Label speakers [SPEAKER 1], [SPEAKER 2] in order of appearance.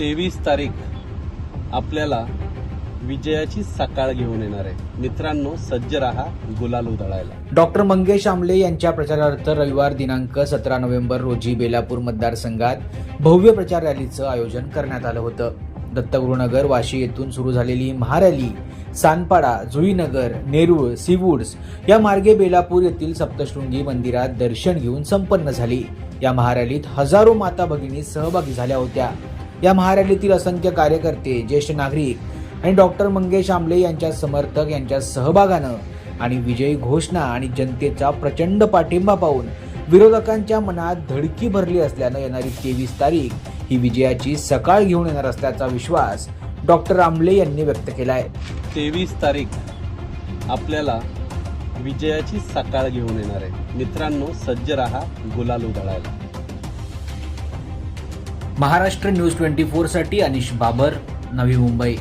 [SPEAKER 1] तेवीस तारीख आपल्याला विजयाची सकाळ घेऊन येणार आहे. मित्रांनो सज्ज राहा गुलाल उधळायला.
[SPEAKER 2] डॉक्टर मंगेश आमले यांच्या प्रचारार्थ रविवार दिनांक सतरा नोव्हेंबर रोजी बेलापूर मतदारसंघात भव्य प्रचार रॅलीचं आयोजन करण्यात आलं होतं. दत्तगुरुनगर वाशी येथून सुरू झालेली महारॅली सानपाडा जुईनगर नेरूळ सीवूड्स या मार्गे बेलापूर येथील सप्तशृंगी मंदिरात दर्शन घेऊन संपन्न झाली. या महारॅलीत हजारो माता भगिनी सहभागी झाल्या होत्या. या महारॅलीतील असंख्य कार्यकर्ते ज्येष्ठ नागरिक आणि डॉक्टर मंगेश आमले यांच्या समर्थक यांच्या सहभागानं आणि विजयी घोषणा आणि जनतेचा प्रचंड पाठिंबा पाहून विरोधकांच्या मनात धडकी भरली असल्यानं येणारी तेवीस तारीख ही विजयाची सकाळ घेऊन येणार असल्याचा विश्वास डॉक्टर आंबले यांनी व्यक्त केला आहे
[SPEAKER 1] तेवीस तारीख आपल्याला विजयाची सकाळ घेऊन येणार आहे. मित्रांनो सज्ज राहा गुलाल उधळायला.
[SPEAKER 2] महाराष्ट्र न्यूज ट्वेंटी फोरसाठी अनिश बाबर नवी मुंबई.